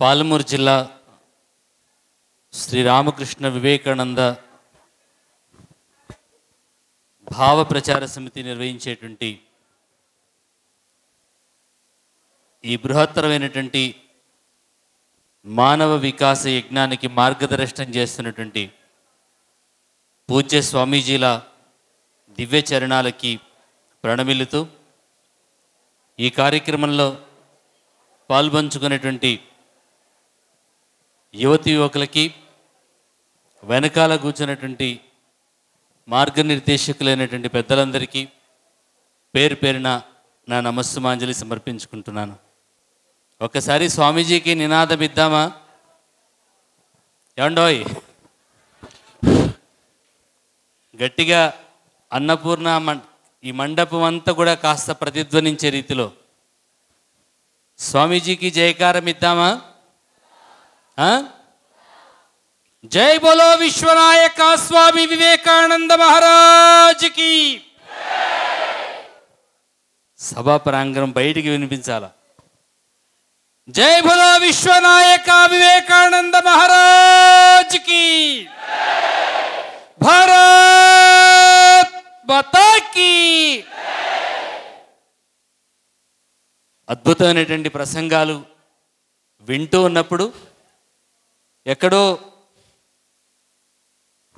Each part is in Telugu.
పాలమూరు జిల్లా శ్రీ రామకృష్ణ వివేకానంద భావ ప్రచార సమితి నిర్వహించేటువంటి ఈ బృహత్తరమైనటువంటి మానవ వికాస యజ్ఞానికి మార్గదర్శనం చేస్తున్నటువంటి పూజ్య స్వామీజీల దివ్య చరణాలకి ప్రణమిల్లుతూ ఈ కార్యక్రమంలో పాల్పంచుకునేటువంటి యువతి యువకులకి వెనకాల కూర్చున్నటువంటి మార్గనిర్దేశకులైనటువంటి పెద్దలందరికీ పేరు పేరున నా నమస్సుమాంజలి సమర్పించుకుంటున్నాను. ఒకసారి స్వామీజీకి నినాదం ఇద్దామా? ఏమండోయ్? గట్టిగా అన్నపూర్ణ మం ఈ మండపం అంతా కూడా కాస్త ప్రతిధ్వనించే రీతిలో. స్వామీజీకి జయకారం ఇద్దామా? జై బోలో విశ్వనాయక స్వామి వివేకానంద మహారాజుకి. సభా ప్రాంగణం బయటికి వినిపించాల. జై బోలో విశ్వనాయక వివేకానంద మహారాజుకి. భారత్ బతాకి అద్భుతమైనటువంటి ప్రసంగాలు వింటూ ఉన్నప్పుడు ఎక్కడో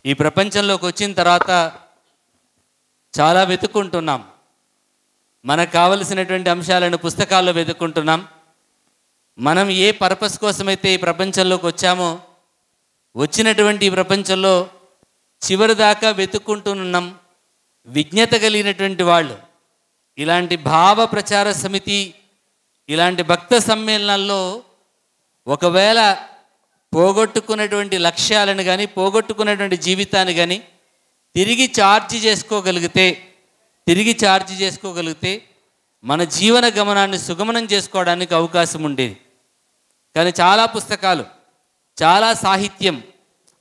ఈ ప్రపంచంలోకి వచ్చిన తర్వాత చాలా వెతుక్కుంటున్నాం. మనకు కావలసినటువంటి అంశాలను పుస్తకాల్లో వెతుక్కుంటున్నాం. మనం ఏ పర్పస్ కోసమైతే ఈ ప్రపంచంలోకి వచ్చామో వచ్చినటువంటి ఈ ప్రపంచంలో చివరి దాకా వెతుక్కుంటున్నాం విజ్ఞత కలిగినటువంటి వాళ్ళు. ఇలాంటి భావ ప్రచార సమితి ఇలాంటి భక్త సమ్మేళనాల్లో ఒకవేళ పోగొట్టుకున్నటువంటి లక్ష్యాలను కానీ పోగొట్టుకున్నటువంటి జీవితాన్ని కానీ తిరిగి ఛార్జ్ చేసుకోగలిగితే తిరిగి ఛార్జ్ చేసుకోగలిగితే మన జీవన గమనాన్ని సుగమనం చేసుకోవడానికి అవకాశం ఉండేది. కానీ చాలా పుస్తకాలు చాలా సాహిత్యం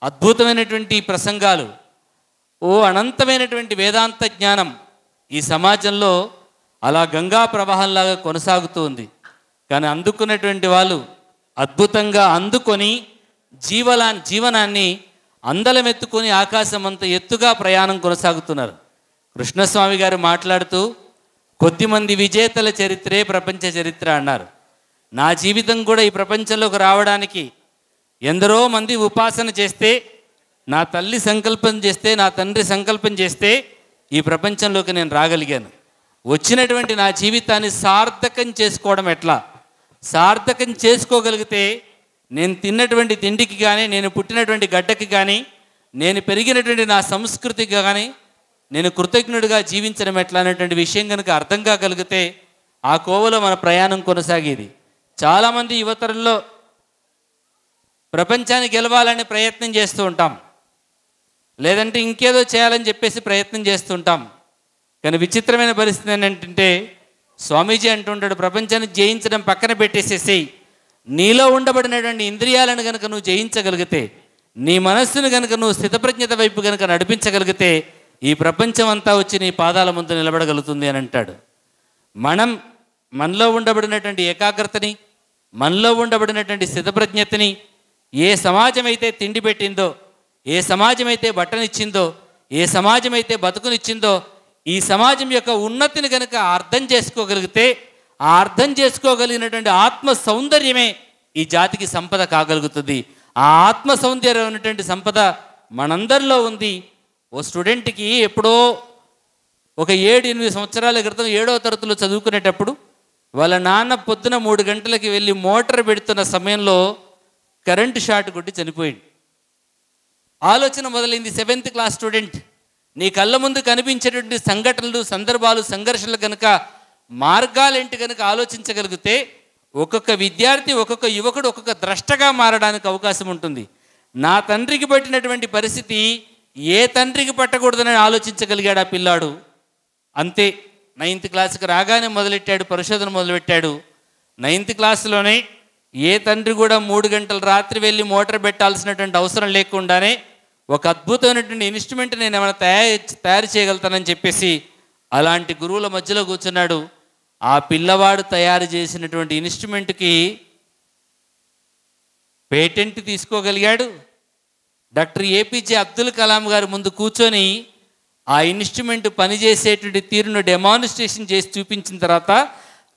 అద్భుతమైనటువంటి ప్రసంగాలు ఓ అనంతమైనటువంటి వేదాంత జ్ఞానం ఈ సమాజంలో అలా గంగా ప్రవాహంలాగా కొనసాగుతూ ఉంది. కానీ అందుకున్నటువంటి వాళ్ళు అద్భుతంగా అందుకొని జీవలా జీవనాన్ని అందలమెత్తుకొని ఆకాశం అంత ఎత్తుగా ప్రయాణం కొనసాగుతున్నారు. కృష్ణస్వామి గారు మాట్లాడుతూ కొద్దిమంది విజేతల చరిత్రే ప్రపంచ చరిత్ర అన్నారు. నా జీవితం కూడా ఈ ప్రపంచంలోకి రావడానికి ఎందరో మంది ఉపాసన చేస్తే నా తల్లి సంకల్పం చేస్తే నా తండ్రి సంకల్పం చేస్తే ఈ ప్రపంచంలోకి నేను రాగలిగాను. వచ్చినటువంటి నా జీవితాన్ని సార్థకం చేసుకోవడం ఎట్లా? సార్థకం చేసుకోగలిగితే నేను తిన్నటువంటి తిండికి కానీ నేను పుట్టినటువంటి గడ్డకి కానీ నేను పెరిగినటువంటి నా సంస్కృతికి కానీ నేను కృతజ్ఞుడిగా జీవించడం ఎట్లా అనేటువంటి విషయం కనుక అర్థం కాగలిగితే ఆ కోవలో మన ప్రయాణం కొనసాగేది. చాలామంది యువతరంలో ప్రపంచాన్ని గెలవాలని ప్రయత్నం చేస్తూ ఉంటాం. లేదంటే ఇంకేదో చేయాలని చెప్పేసి ప్రయత్నం చేస్తుంటాం కానీ విచిత్రమైన పరిస్థితి ఏంటంటే స్వామీజీ అంటుంటాడు ప్రపంచాన్ని జయించడం పక్కన పెట్టేసేసి నీలో ఉండబడినటువంటి ఇంద్రియాలను కనుక నువ్వు జయించగలిగితే నీ మనస్సును కనుక నువ్వు స్థితప్రజ్ఞత వైపు కనుక నడిపించగలిగితే ఈ ప్రపంచం అంతా వచ్చి నీ పాదాల ముందు నిలబడగలుగుతుంది అని అంటాడు. మనం మనలో ఉండబడినటువంటి ఏకాగ్రతని మనలో ఉండబడినటువంటి స్థితప్రజ్ఞతని ఏ సమాజం అయితే తిండి పెట్టిందో ఏ సమాజం అయితే బట్టనిచ్చిందో ఏ సమాజం అయితే బతుకునిచ్చిందో ఈ సమాజం యొక్క ఉన్నతిని కనుక అర్థం చేసుకోగలిగితే ఆ అర్థం చేసుకోగలిగినటువంటి ఆత్మ సౌందర్యమే ఈ జాతికి సంపద కాగలుగుతుంది. ఆ ఆత్మ సౌందర్యం ఉన్నటువంటి సంపద మనందరిలో ఉంది. ఓ స్టూడెంట్కి ఎప్పుడో ఒక ఏడు ఎనిమిది సంవత్సరాల క్రితం ఏడవ తరగతిలో చదువుకునేటప్పుడు వాళ్ళ నాన్న పొద్దున మూడు గంటలకి వెళ్ళి మోటార్ పెడుతున్న సమయంలో కరెంటు షాట్ కొట్టి చనిపోయింది ఆలోచన మొదలైంది సెవెంత్ క్లాస్ స్టూడెంట్ నీ కళ్ళ ముందు కనిపించేటువంటి సంఘటనలు సందర్భాలు సంఘర్షణలు కనుక మార్గాలేంటి కనుక ఆలోచించగలిగితే ఒక్కొక్క విద్యార్థి ఒక్కొక్క యువకుడు ఒక్కొక్క ద్రష్టగా మారడానికి అవకాశం ఉంటుంది. నా తండ్రికి పట్టినటువంటి పరిస్థితి ఏ తండ్రికి పట్టకూడదని ఆలోచించగలిగాడు ఆ పిల్లాడు? అంతే. నైన్త్ క్లాస్కి రాగానే మొదలెట్టాడు పరిశోధన మొదలుపెట్టాడు. నైన్త్ క్లాస్లోనే ఏ తండ్రి కూడా మూడు గంటలు రాత్రి వెళ్ళి మోటార్ పెట్టాల్సినటువంటి అవసరం లేకుండానే ఒక అద్భుతమైనటువంటి ఇన్స్ట్రుమెంట్ నేను ఏమైనా తయారు తయారు చేయగలుగుతానని చెప్పేసి అలాంటి గురువుల మధ్యలో కూర్చున్నాడు. ఆ పిల్లవాడు తయారు చేసినటువంటి ఇన్స్ట్రుమెంట్కి పేటెంట్ తీసుకోగలిగాడు. డాక్టర్ ఏపీజే అబ్దుల్ కలాం గారు ముందు కూర్చొని ఆ ఇన్స్ట్రుమెంట్ పనిచేసేటువంటి తీరును డెమాన్స్ట్రేషన్ చేసి చూపించిన తర్వాత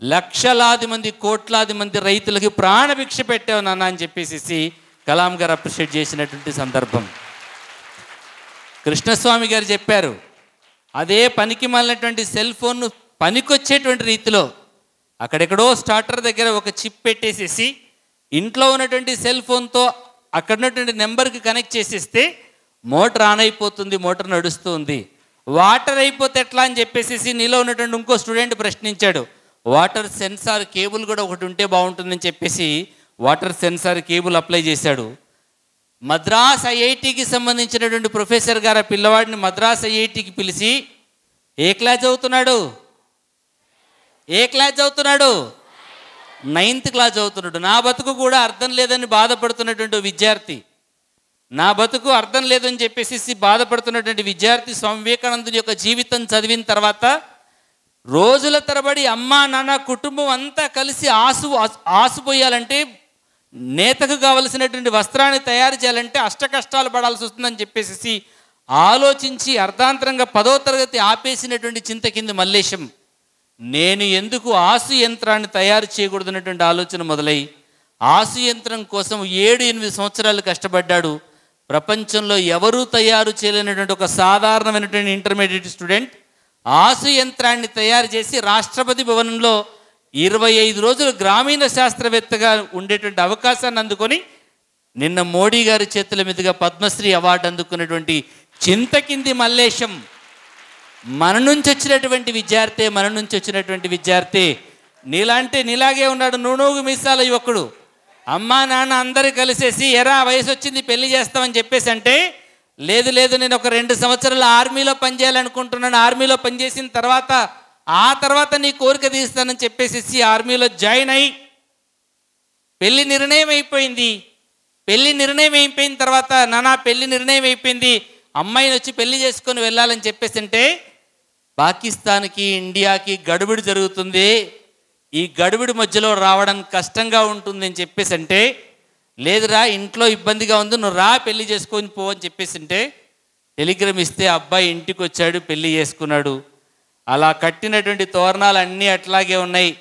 లక్షలాది మంది కోట్లాది మంది రైతులకి ప్రాణభిక్ష పెట్టావు నాన్న అని చెప్పేసి కలాం గారు అప్రిషియేట్ చేసినటువంటి సందర్భం. కృష్ణస్వామి గారు చెప్పారు అదే పనికి మళ్ళినటువంటి సెల్ ఫోన్ను పనికొచ్చేటువంటి రీతిలో అక్కడెక్కడో స్టార్టర్ దగ్గర ఒక చిప్ పెట్టేసేసి ఇంట్లో ఉన్నటువంటి సెల్ ఫోన్తో అక్కడ ఉన్నటువంటి నెంబర్కి కనెక్ట్ చేసేస్తే మోటార్ ఆన్ అయిపోతుంది మోటార్ నడుస్తూ ఉంది వాటర్ అయిపోతే ఎట్లా అని చెప్పేసి నీలో ఉన్నటువంటి ఇంకో స్టూడెంట్ ప్రశ్నించాడు. వాటర్ సెన్సార్ కేబుల్ కూడా ఒకటి ఉంటే బాగుంటుందని చెప్పేసి వాటర్ సెన్సార్ కేబుల్ అప్లై చేశాడు. మద్రాస్ ఐఐటికి సంబంధించినటువంటి ప్రొఫెసర్ గారు ఆ పిల్లవాడిని మద్రాస్ ఐఐటికి పిలిచి ఏ క్లాస్ చదువుతున్నాడు? ఏ క్లాస్ చదువుతున్నాడు? నైన్త్ క్లాస్ చదువుతున్నాడు. నా బతుకు కూడా అర్థం లేదని బాధపడుతున్నటువంటి విద్యార్థి. నా బతుకు అర్థం లేదని చెప్పేసి బాధపడుతున్నటువంటి విద్యార్థి స్వామి వివేకానందుని యొక్క జీవితం చదివిన తర్వాత రోజుల తరబడి అమ్మ నాన్న కుటుంబం అంతా కలిసి ఆసు ఆసుపోయాలంటే నేతకు కావలసినటువంటి వస్త్రాన్ని తయారు చేయాలంటే అష్ట కష్టాలు పడాల్సి వస్తుందని చెప్పేసి ఆలోచించి అర్ధాంతరంగా పదో తరగతి ఆపేసినటువంటి చింత కింద మల్లేశం. నేను ఎందుకు ఆసు యంత్రాన్ని తయారు చేయకూడదన్నటువంటి ఆలోచన మొదలై ఆసు యంత్రం కోసం ఏడు ఎనిమిది సంవత్సరాలు కష్టపడ్డాడు. ప్రపంచంలో ఎవరూ తయారు చేయలేనటువంటి ఒక సాధారణమైనటువంటి ఇంటర్మీడియట్ స్టూడెంట్ ఆసు యంత్రాన్ని తయారు చేసి రాష్ట్రపతి భవనంలో ఇరవై ఐదు రోజులు గ్రామీణ శాస్త్రవేత్తగా ఉండేటువంటి అవకాశాన్ని అందుకొని నిన్న మోడీ గారి చేతుల మీదుగా పద్మశ్రీ అవార్డు అందుకున్నటువంటి చింతకింది మల్లేశం మన నుంచి వచ్చినటువంటి విద్యార్థి మన నుంచి వచ్చినటువంటి విద్యార్థి. నీలాంటి నీలాగే ఉన్నాడు నూనూగు మీసాల యువకుడు. అమ్మా నాన్న అందరూ కలిసేసి ఎరా వయసు వచ్చింది పెళ్ళి చేస్తామని చెప్పేసి అంటే లేదు లేదు నేను ఒక రెండు సంవత్సరాలు ఆర్మీలో పనిచేయాలనుకుంటున్నాను ఆర్మీలో పనిచేసిన తర్వాత ఆ తర్వాత నీ కోరిక తీస్తానని చెప్పేసి ఆర్మీలో జాయిన్ అయ్యి పెళ్ళి నిర్ణయం అయిపోయింది. పెళ్ళి నిర్ణయం అయిపోయిన తర్వాత నానా పెళ్ళి నిర్ణయం అయిపోయింది. అమ్మాయిని వచ్చి పెళ్ళి చేసుకొని వెళ్ళాలని చెప్పేసి అంటే పాకిస్తాన్కి ఇండియాకి గడుబిడి జరుగుతుంది. ఈ గడుబిడి మధ్యలో రావడం కష్టంగా ఉంటుంది అని చెప్పేసి అంటే లేదురా ఇంట్లో ఇబ్బందిగా ఉంది నువ్వు రా పెళ్ళి చేసుకొని పో అని చెప్పేసి అంటే టెలిగ్రామ్ ఇస్తే అబ్బాయి ఇంటికి వచ్చాడు పెళ్ళి చేసుకున్నాడు. అలా కట్టినటువంటి తోరణాలు అన్నీ అట్లాగే ఉన్నాయి.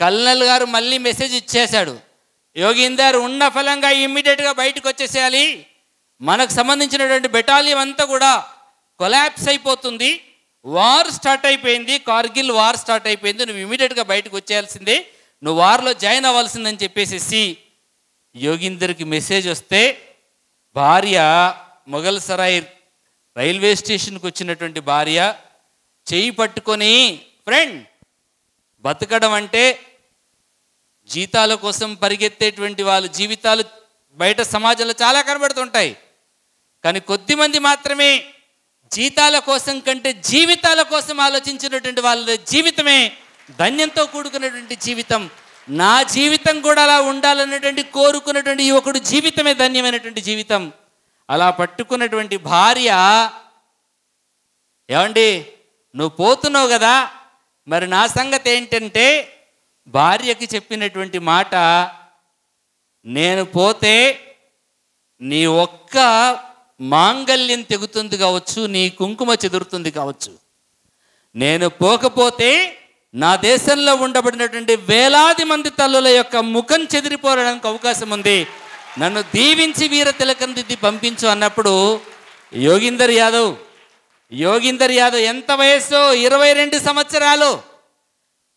కల్నల్ గారు మళ్ళీ మెసేజ్ ఇచ్చేశాడు. యోగీందర్ ఉన్న ఫలంగా ఇమ్మీడియట్గా బయటకు వచ్చేసేయాలి. మనకు సంబంధించినటువంటి బెటాలియం అంతా కూడా కొలాప్స్ అయిపోతుంది. వార్ స్టార్ట్ అయిపోయింది కార్గిల్ వార్ స్టార్ట్ అయిపోయింది నువ్వు ఇమీడియట్గా బయటకు వచ్చేయాల్సిందే. నువ్వు వార్లో జాయిన్ అవ్వాల్సిందని చెప్పేసి యోగిందర్కి మెసేజ్ వస్తే భార్య మొఘల్ సరాయి రైల్వే స్టేషన్కి వచ్చినటువంటి భార్య చేయి పట్టుకొని ఫ్రెండ్ బతకడం అంటే జీతాల కోసం పరిగెత్తేటువంటి వాళ్ళ జీవితాలు బయట సమాజంలో చాలా కనబడుతుంటాయి. కానీ కొద్దిమంది మాత్రమే జీతాల కోసం కంటే జీవితాల కోసం ఆలోచించినటువంటి వాళ్ళ జీవితమే ధన్యంతో కూడుకున్నటువంటి జీవితం. నా జీవితం కూడా అలా ఉండాలన్నటువంటి కోరుకున్నటువంటి యువకుడు జీవితమే ధన్యమైనటువంటి జీవితం. అలా పట్టుకున్నటువంటి భార్య ఏమండి నువ్వు పోతున్నావు కదా మరి నా సంగతి ఏంటంటే భార్యకి చెప్పినటువంటి మాట నేను పోతే నీ ఒక్క మాంగల్యం తెగుతుంది కావచ్చు నీ కుంకుమ చెదురుతుంది కావచ్చు. నేను పోకపోతే నా దేశంలో ఉండబడినటువంటి వేలాది మంది తల్లుల యొక్క ముఖం చెదిరిపోవడానికి అవకాశం ఉంది. నన్ను దీవించి వీర తిలకం దిద్ది పంపించు అన్నప్పుడు యోగీందర్ యాదవ్ యోగిందర్ యాదవ్ ఎంత వయసు ఇరవై రెండు సంవత్సరాలు.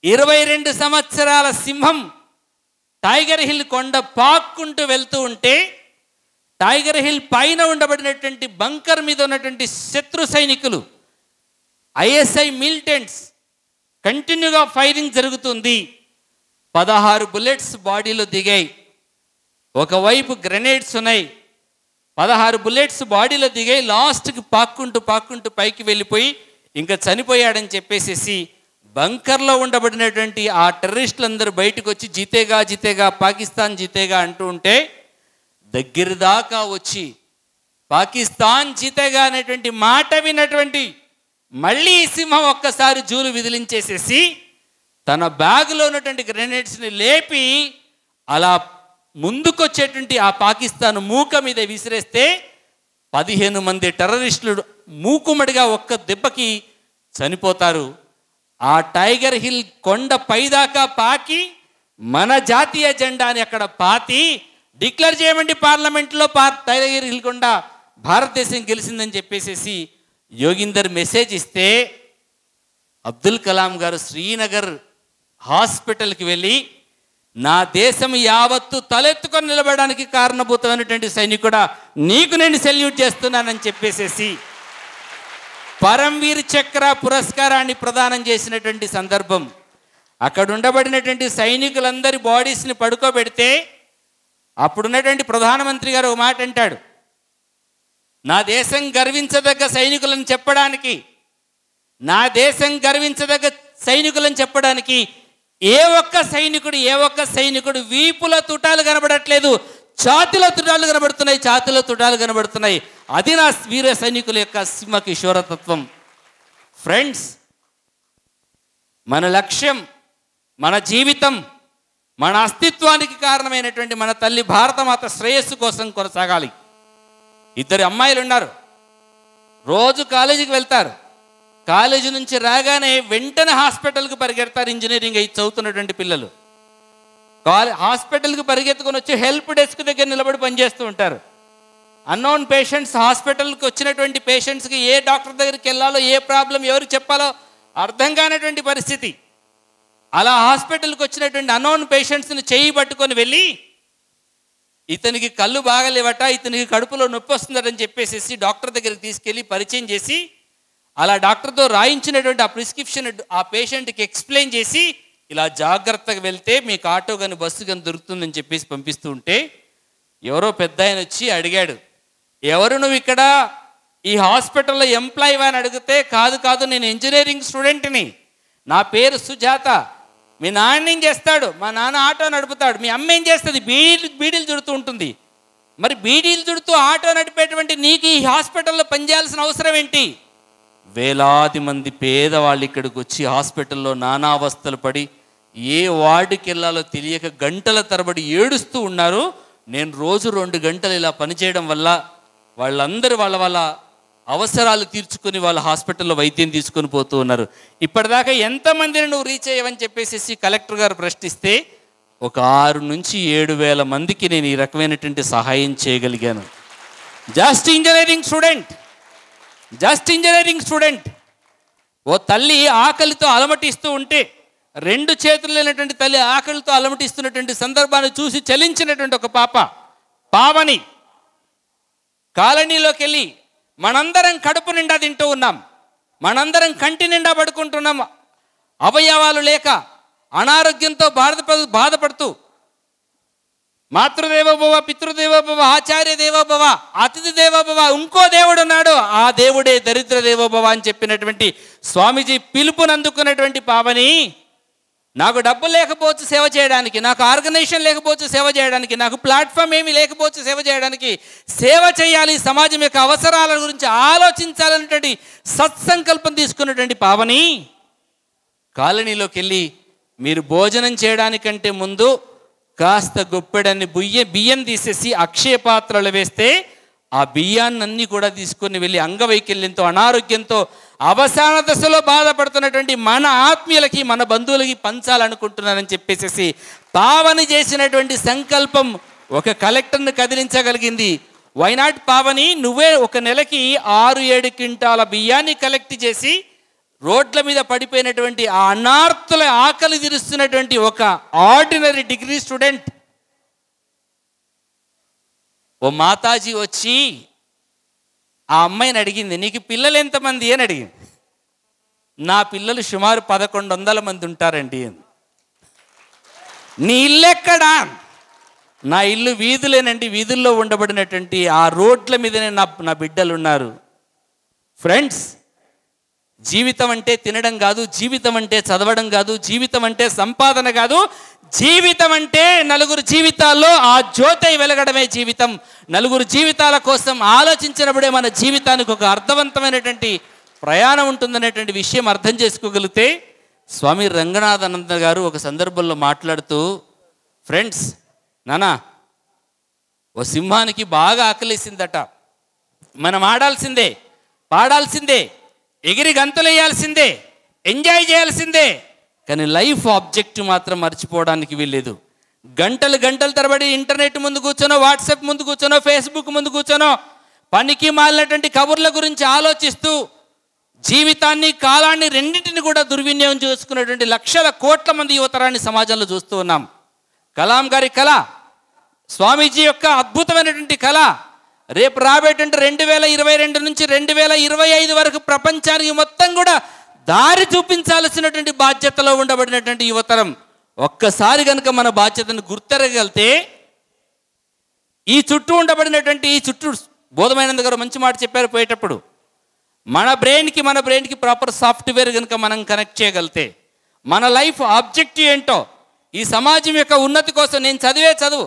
ఇరవై రెండు సంవత్సరాల సింహం టైగర్ హిల్ కొండ పాక్కుంటూ వెళ్తూ ఉంటే టైగర్ హిల్ పైన ఉండబడినటువంటి బంకర్ మీద ఉన్నటువంటి శత్రు సైనికులు ఐఎస్ఐ మిలిటెంట్స్ కంటిన్యూగా ఫైరింగ్ జరుగుతుంది. పదహారు బుల్లెట్స్ బాడీలో దిగాయి. ఒకవైపు గ్రెనేడ్స్ ఉన్నాయి. పదహారు బుల్లెట్స్ బాడీలో దిగాయి. లాస్ట్కి పాక్కుంటూ పాక్కుంటూ పైకి వెళ్ళిపోయి ఇంకా చనిపోయాడని చెప్పేసేసి బంకర్లో ఉండబడినటువంటి ఆ టెర్రరిస్టులందరూ బయటకు వచ్చి జీతేగా జీతేగా పాకిస్తాన్ జీతేగా అంటూ ఉంటే దగ్గర దాకా వచ్చి పాకిస్తాన్ జీతేగా అనేటువంటి మాట వినటువంటి మళ్ళీ సింహం ఒక్కసారి జూలు విదిలించేసేసి తన బ్యాగులో ఉన్నటువంటి గ్రెనేడ్స్ని లేపి అలా ముందుకొచ్చేటువంటి ఆ పాకిస్తాన్ మూక మీద విసిరేస్తే పదిహేను మంది టెర్రరిస్టులు మూకుమడిగా ఒక్క దెబ్బకి చనిపోతారు. ఆ టైగర్ హిల్ కొండ పైదాకా పాకి మన జాతీయ జెండాని అక్కడ పాతి డిక్లేర్ చేయమండి పార్లమెంట్లో పా టైగర్ హిల్ భారతదేశం గెలిచిందని చెప్పేసేసి యోగిందర్ మెసేజ్ ఇస్తే అబ్దుల్ కలాం గారు శ్రీనగర్ హాస్పిటల్కి వెళ్ళి నా దేశం యావత్తు తలెత్తుకొని నిలబడడానికి కారణభూతమైనటువంటి సైనికుడా నీకు నేను సెల్యూట్ చేస్తున్నానని చెప్పేసేసి పరంవీర్ చక్ర పురస్కారాన్ని ప్రదానం చేసినటువంటి సందర్భం. అక్కడ ఉండబడినటువంటి సైనికులందరి బాడీస్ని పడుకోబెడితే అప్పుడున్నటువంటి ప్రధానమంత్రి గారు ఒక మాట అంటాడు. నా దేశం గర్వించదగ్గ సైనికులను చెప్పడానికి నా దేశం గర్వించదగ్గ సైనికులను చెప్పడానికి ఏ ఒక్క సైనికుడు ఏ ఒక్క సైనికుడు వీపుల తుటాలు కనబడట్లేదు ఛాతిలో తుటాలు కనబడుతున్నాయి ఛాతిలో తుటాలు కనబడుతున్నాయి. అది నా వీర సైనికుల యొక్క సింహ కిషోరతత్వం. ఫ్రెండ్స్ మన లక్ష్యం మన జీవితం మన అస్తిత్వానికి కారణమైనటువంటి మన తల్లి భారతమాత శ్రేయస్సు కోసం కొనసాగాలి. ఇద్దరు అమ్మాయిలు ఉన్నారు. రోజు కాలేజీకి వెళ్తారు. కాలేజీ నుంచి రాగానే వెంటనే హాస్పిటల్కి పరిగెడతారు ఇంజనీరింగ్ అయి చదువుతున్నటువంటి పిల్లలు. కాలే హాస్పిటల్కి పరిగెత్తుకొని వచ్చి హెల్ప్ డెస్క్ దగ్గర నిలబడి పనిచేస్తూ ఉంటారు. అన్నోన్ పేషెంట్స్ హాస్పిటల్కి వచ్చినటువంటి పేషెంట్స్కి ఏ డాక్టర్ దగ్గరికి వెళ్ళాలో ఏ ప్రాబ్లం ఎవరికి చెప్పాలో అర్థం కానటువంటి పరిస్థితి. అలా హాస్పిటల్కి వచ్చినటువంటి అనౌన్ పేషెంట్స్ని చేయి పట్టుకొని వెళ్ళి ఇతనికి కళ్ళు బాగలేవట ఇతనికి కడుపులో నొప్పి వస్తుందని చెప్పేసి డాక్టర్ దగ్గరికి తీసుకెళ్ళి పరిచయం చేసి అలా డాక్టర్తో రాయించినటువంటి ఆ ప్రిస్క్రిప్షన్ ఆ పేషెంట్కి ఎక్స్ప్లెయిన్ చేసి ఇలా జాగ్రత్తగా వెళ్తే మీకు ఆటో కానీ బస్సు కానీ దొరుకుతుందని చెప్పేసి పంపిస్తూ ఉంటే ఎవరో పెద్ద ఆయన వచ్చి అడిగాడు ఎవరు నువ్వు ఇక్కడ? ఈ హాస్పిటల్లో ఎంప్లాయీ అని అడిగితే కాదు కాదు నేను ఇంజనీరింగ్ స్టూడెంట్ని నా పేరు సుజాత. మీ నాన్న ఏం చేస్తాడు? మా నాన్న ఆటో నడుపుతాడు. మీ అమ్మ ఏం చేస్తుంది? బీడీలు బీడీలు చుడుతూ ఉంటుంది. మరి బీడీలు చుడుతూ ఆటో నడిపేటువంటి నీకు ఈ హాస్పిటల్లో పనిచేయాల్సిన అవసరం ఏంటి? వేలాది మంది పేదవాళ్ళు ఇక్కడికి వచ్చి హాస్పిటల్లో నానావస్థలు పడి ఏ వార్డుకి వెళ్ళాలో తెలియక గంటల తరబడి ఏడుస్తూ ఉన్నారు. నేను రోజు రెండు గంటలు ఇలా పనిచేయడం వల్ల వాళ్ళందరూ వాళ్ళ వాళ్ళ అవసరాలు తీర్చుకొని వాళ్ళ హాస్పిటల్లో వైద్యం తీసుకొని పోతూ ఉన్నారు. ఇప్పటిదాకా ఎంతమందిని నువ్వు రీచ్ అయ్యావని చెప్పేసి కలెక్టర్ గారు ప్రశ్నిస్తే ఒక ఆరు నుంచి ఏడు వేల మందికి నేను ఈ రకమైనటువంటి సహాయం చేయగలిగాను. Just engineering student just engineering student ఓ తల్లి ఆకలితో అలమటిస్తూ ఉంటే రెండు చేతులు లేనటువంటి తల్లి ఆకలితో అలమటిస్తున్నటువంటి సందర్భాన్ని చూసి చలించినటువంటి ఒక పాప పావని కాలనీలోకి వెళ్ళి మనందరం కడుపు నిండా తింటూ ఉన్నాం. మనందరం కంటి నిండా పడుకుంటున్నాం. అవయవాలు లేక అనారోగ్యంతో బాధ బాధపడుతూ మాతృదేవోభవ పితృదేవోభవ ఆచార్య దేవోభవ అతిథి దేవోభవ ఇంకో దేవుడు ఉన్నాడు. ఆ దేవుడే దరిద్ర దేవోభవ అని చెప్పినటువంటి స్వామీజీ పిలుపునందుకున్నటువంటి పావని నాకు డబ్బు లేకపోవచ్చు సేవ చేయడానికి నాకు ఆర్గనైజేషన్ లేకపోవచ్చు సేవ చేయడానికి నాకు ప్లాట్ఫామ్ ఏమీ లేకపోవచ్చు సేవ చేయడానికి సేవ చేయాలి సమాజం యొక్క అవసరాల గురించి ఆలోచించాలనేటువంటి సత్సంకల్పం తీసుకున్నటువంటి పావని. కాలనీలోకి వెళ్ళి మీరు భోజనం చేయడానికంటే ముందు కాస్త గుప్పెడన్ని బుయ్య బియ్యం తీసేసి అక్షయ పాత్రలు వేస్తే ఆ బియ్యాన్ని కూడా తీసుకొని వెళ్ళి అంగవైకల్యంతో అనారోగ్యంతో అవసాన దశలో బాధపడుతున్నటువంటి మన ఆత్మీయులకి మన బంధువులకి పంచాలనుకుంటున్నానని చెప్పేసి పావని చేసినటువంటి సంకల్పం ఒక కలెక్టర్ను కదిలించగలిగింది. వైనాట్ పావని? నువ్వే ఒక నెలకి ఆరు ఏడు క్వింటాల బియ్యాన్ని కలెక్ట్ చేసి రోడ్ల మీద పడిపోయినటువంటి ఆ అనార్థుల ఆకలి తీరుస్తున్నటువంటి ఒక ఆర్డినరీ డిగ్రీ స్టూడెంట్ ఓ మాతాజీ వచ్చి ఆ అమ్మాయిని అడిగింది నీకు పిల్లలు ఎంతమంది? అని అడిగింది. నా పిల్లలు సుమారు పదకొండు వందల మంది ఉంటారండి. నీ ఇల్లు ఎక్కడా? నా ఇల్లు వీధులేనండి వీధుల్లో ఉండబడినటువంటి ఆ రోడ్ల మీదనే నా నా బిడ్డలు ఉన్నారు ఫ్రెండ్స్ జీవితం అంటే తినడం కాదు జీవితం అంటే చదవడం కాదు జీవితం అంటే సంపాదన కాదు జీవితం అంటే నలుగురు జీవితాల్లో ఆ జ్యోతి వెలగడమే జీవితం. నలుగురు జీవితాల కోసం ఆలోచించినప్పుడే మన జీవితానికి ఒక అర్థవంతమైనటువంటి ప్రయాణం ఉంటుందనేటువంటి విషయం అర్థం చేసుకోగలిగితే స్వామి రంగనాథానంద గారు ఒక సందర్భంలో మాట్లాడుతూ ఫ్రెండ్స్ నానా ఓ సింహానికి బాగా ఆకలేసిందట. మనం ఆడాల్సిందే పాడాల్సిందే ఎగిరి గంతులేయాల్సిందే ఎంజాయ్ చేయాల్సిందే కానీ లైఫ్ ఆబ్జెక్ట్ మాత్రం మర్చిపోవడానికి వీల్లేదు. గంటలు గంటల తరబడి ఇంటర్నెట్ ముందు కూర్చోనో వాట్సాప్ ముందు కూర్చోనో ఫేస్బుక్ ముందు కూర్చోనో పనికి మాలినటువంటి కబుర్ల గురించి ఆలోచిస్తూ జీవితాన్ని కాలాన్ని రెండింటిని కూడా దుర్వినియోగం చేసుకునేటువంటి లక్షల కోట్ల మంది యువతరాన్ని సమాజంలో చూస్తూ ఉన్నాం. కలాం గారి కళ స్వామీజీ యొక్క అద్భుతమైనటువంటి కళ రేపు రాబేటువంటి రెండు వేల ఇరవై రెండు నుంచి రెండు వేల ఇరవై ఐదు వరకు ప్రపంచానికి మొత్తం కూడా దారి చూపించాల్సినటువంటి బాధ్యతలో ఉండబడినటువంటి యువతరం ఒక్కసారి కనుక మన బాధ్యతను గుర్తెరగలితే ఈ చుట్టూ ఉండబడినటువంటి ఈ చుట్టూ బోధమైనందు గారు మంచి మాట చెప్పారు పోయేటప్పుడు మన బ్రెయిన్కి మన బ్రెయిన్కి ప్రాపర్ సాఫ్ట్వేర్ కనుక మనం కనెక్ట్ చేయగలితే మన లైఫ్ ఆబ్జెక్టివ్ ఏంటో ఈ సమాజం యొక్క ఉన్నతి కోసం నేను చదివే చదువు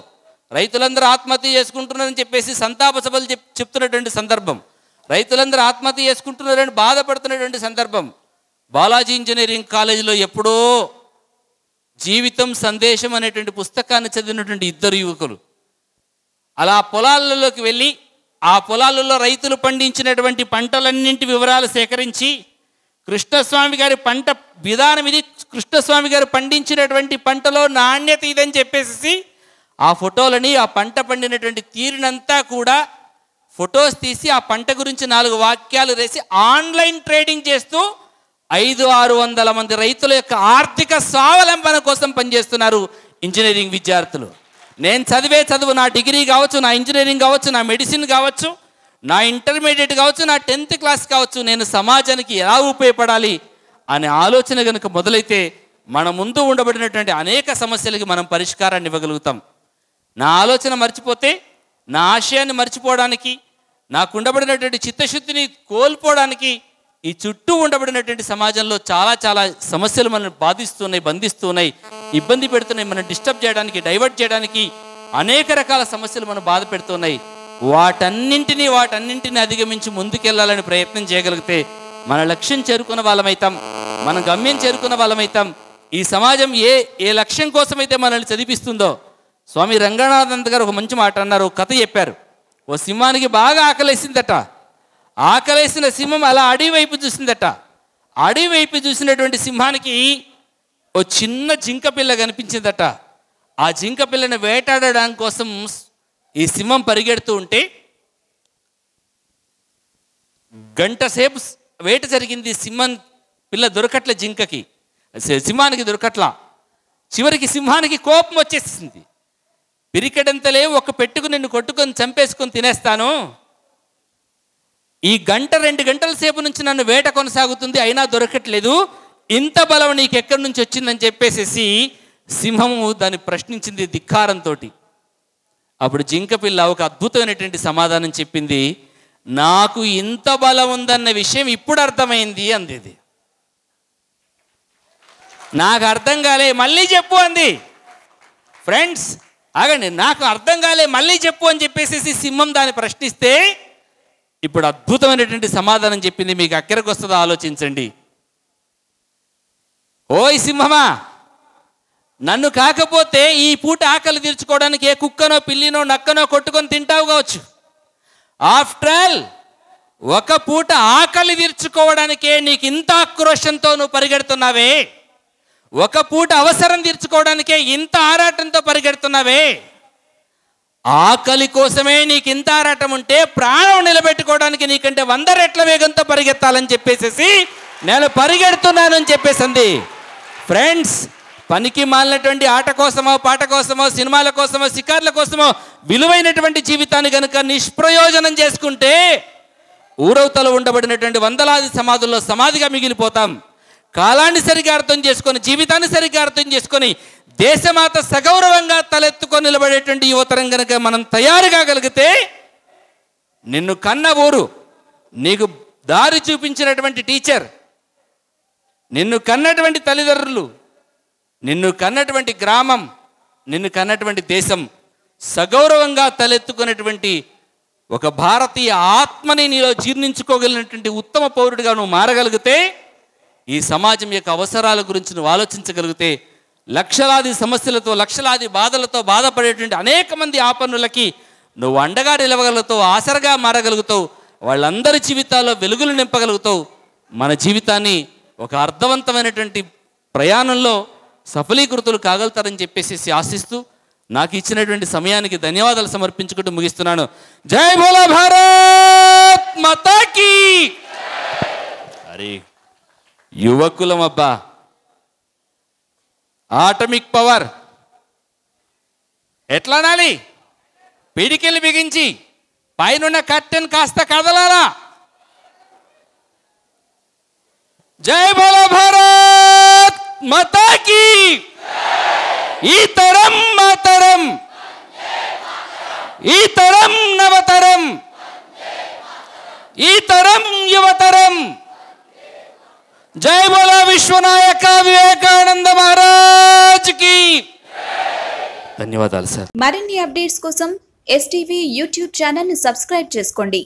రైతులందరూ ఆత్మహత్య చేసుకుంటున్నారని చెప్పేసి సంతాప సభలు చెప్ చెప్తున్నటువంటి సందర్భం రైతులందరూ ఆత్మహత్య చేసుకుంటున్నారని బాధపడుతున్నటువంటి సందర్భం బాలాజీ ఇంజనీరింగ్ కాలేజీలో ఎప్పుడో జీవితం సందేశం అనేటువంటి పుస్తకాన్ని చదివినటువంటి ఇద్దరు యువకులు. అలా పొలాలలోకి వెళ్ళి ఆ పొలాలలో రైతులు పండించినటువంటి పంటలన్నింటి వివరాలు సేకరించి కృష్ణస్వామి గారి పంట విధానం ఇది కృష్ణస్వామి గారు పండించినటువంటి పంటలో నాణ్యత ఇదని చెప్పేసి ఆ ఫోటోలని ఆ పంట పండినటువంటి తీరునంతా కూడా ఫొటోస్ తీసి ఆ పంట గురించి నాలుగు వాక్యాలు వేసి ఆన్లైన్ ట్రేడింగ్ చేస్తూ ఐదు ఆరు వందల మంది రైతుల యొక్క ఆర్థిక స్వావలంబన కోసం పనిచేస్తున్నారు ఇంజనీరింగ్ విద్యార్థులు. నేను చదివే చదువు నా డిగ్రీ కావచ్చు నా ఇంజనీరింగ్ కావచ్చు నా మెడిసిన్ కావచ్చు నా ఇంటర్మీడియట్ కావచ్చు నా టెన్త్ క్లాస్ కావచ్చు నేను సమాజానికి ఎలా ఉపయోగపడాలి అనే ఆలోచన కనుక మొదలైతే మన ముందు ఉండబడినటువంటి అనేక సమస్యలకి మనం పరిష్కారాన్ని ఇవ్వగలుగుతాం. నా ఆలోచన మర్చిపోతే నా ఆశయాన్ని మర్చిపోవడానికి నాకు ఉండబడినటువంటి చిత్తశుద్ధిని కోల్పోవడానికి ఈ చుట్టూ ఉండబడినటువంటి సమాజంలో చాలా చాలా సమస్యలు మనల్ని బాధిస్తున్నాయి బంధిస్తున్నాయి ఇబ్బంది పెడుతున్నాయి మనం డిస్టర్బ్ చేయడానికి డైవర్ట్ చేయడానికి అనేక రకాల సమస్యలు మనం బాధ పెడుతున్నాయి. వాటన్నింటినీ వాటన్నింటినీ అధిగమించి ముందుకెళ్ళాలని ప్రయత్నం చేయగలిగితే మన లక్ష్యం చేరుకున్న వాళ్ళమైతాం మన గమ్యం చేరుకున్న వాళ్ళమైతాం. ఈ సమాజం ఏ ఏ లక్ష్యం కోసమైతే మనల్ని చదివిస్తుందో స్వామి రంగనాథంత్ గారు ఒక మంచి మాట అన్నారు ఒక కథ చెప్పారు. ఓ సింహానికి బాగా ఆకలేసిందట. ఆకలేసిన సింహం అలా అడివైపు చూసిందట. అడివైపు చూసినటువంటి సింహానికి ఓ చిన్న జింక పిల్ల కనిపించిందట. ఆ జింక పిల్లని వేటాడడం కోసం ఈ సింహం పరిగెడుతూ ఉంటే గంట సేపు వేట జరిగింది సింహం పిల్ల దొరకట్ల జింకకి. సింహానికి దొరకట్లా. చివరికి సింహానికి కోపం వచ్చేసింది. పిరికెడంతలే ఒక పెట్టుకు నిన్ను కొట్టుకొని చంపేసుకొని తినేస్తాను. ఈ గంట రెండు గంటల సేపు నుంచి నన్ను వేట కొనసాగుతుంది అయినా దొరకట్లేదు. ఇంత బలం నీకు ఎక్కడి నుంచి వచ్చిందని చెప్పేసేసి సింహము దాన్ని ప్రశ్నించింది ధిక్కారంతో అప్పుడు జింక పిల్ల ఒక అద్భుతమైనటువంటి సమాధానం చెప్పింది నాకు ఇంత బలం ఉందన్న విషయం ఇప్పుడు అర్థమైంది అంది. నాకు అర్థం కాలే మళ్ళీ చెప్పు అంది. ఫ్రెండ్స్ ఆగండి నాకు అర్థం కాలే మళ్ళీ చెప్పు అని చెప్పేసి సింహం దాన్ని ప్రశ్నిస్తే ఇప్పుడు అద్భుతమైనటువంటి సమాధానం చెప్పింది మీకు అక్కడికి వస్తుందో ఆలోచించండి. ఓయ్ సింహమా నన్ను కాకపోతే ఈ పూట ఆకలి తీర్చుకోవడానికి ఏ కుక్కనో పిల్లినో నక్కనో కొట్టుకొని తింటావు కావచ్చు. ఆఫ్టర్ ఆల్ ఒక పూట ఆకలి తీర్చుకోవడానికే నీకు ఇంత ఆక్రోషంతో నువ్వు పరిగెడుతున్నావే. ఒక పూట అవసరం తీర్చుకోవడానికే ఇంత ఆరాటంతో పరిగెడుతున్నావే. ఆకలి కోసమే నీకు ఇంత ఆరాటం ఉంటే ప్రాణం నిలబెట్టుకోవడానికి నీకంటే వంద రెట్ల వేగంతో పరిగెత్తాలని చెప్పేసేసి నేను పరిగెడుతున్నాను అని చెప్పేసింది. ఫ్రెండ్స్ పనికి మాలినటువంటి ఆట కోసమో పాట కోసమో సినిమాల కోసమో షికార్ల కోసమో విలువైనటువంటి జీవితాన్ని కనుక నిష్ప్రయోజనం చేసుకుంటే ఊరవతలు ఉండబడినటువంటి వందలాది సమాధుల్లో సమాధిగా మిగిలిపోతాం. కాలాన్ని సరిగా అర్థం చేసుకొని జీవితాన్ని సరిగ్గా అర్థం చేసుకొని దేశమాత సగౌరవంగా తలెత్తుకొని నిలబడేటువంటి యువతరం కనుక మనం తయారు కాగలిగితే నిన్ను కన్న ఊరు నీకు దారి చూపించినటువంటి టీచర్ నిన్ను కన్నటువంటి తల్లిదండ్రులు నిన్ను కన్నటువంటి గ్రామం నిన్ను కన్నటువంటి దేశం సగౌరవంగా తలెత్తుకున్నటువంటి ఒక భారతీయ ఆత్మని నీలో జీర్ణించుకోగలిగినటువంటి ఉత్తమ పౌరుడిగా నువ్వు మారగలిగితే ఈ సమాజం యొక్క అవసరాల గురించి నువ్వు ఆలోచించగలిగితే లక్షలాది సమస్యలతో లక్షలాది బాధలతో బాధపడేటువంటి అనేక మంది ఆపన్నులకి నువ్వు అండగా నిలవగలుగుతావు ఆసరగా మారగలుగుతావు వాళ్ళందరి జీవితాల్లో వెలుగులు నింపగలుగుతావు. మన జీవితాన్ని ఒక అర్థవంతమైనటువంటి ప్రయాణంలో సఫలీకృతులు కాగలుగుతారని చెప్పేసి ఆశిస్తూ నాకు ఇచ్చినటువంటి సమయానికి ధన్యవాదాలు సమర్పించుకుంటూ ముగిస్తున్నాను. జై బోలా భారత్! మతాకి! అరే యువకులం అబ్బా ఆటమిక్ పవర్. ఎట్లా అనాలి? పిడికిలు బిగించి పైనున్న కట్టెన్ కాస్త కదలాలా? జై బోలో భారత్ మతాకి! ఈ తరం మాతరం ఈ తరం నవతరం! ఈ తరం యువతరం! జై బోలో విశ్వనాయక వివేకానంద మహారాజ్కి. ధన్యవాదాలు సార్. మరిన్ని అప్డేట్స్ కోసం ఎస్టీవీ యూట్యూబ్ ఛానల్ని సబ్స్క్రైబ్ చేసుకోండి.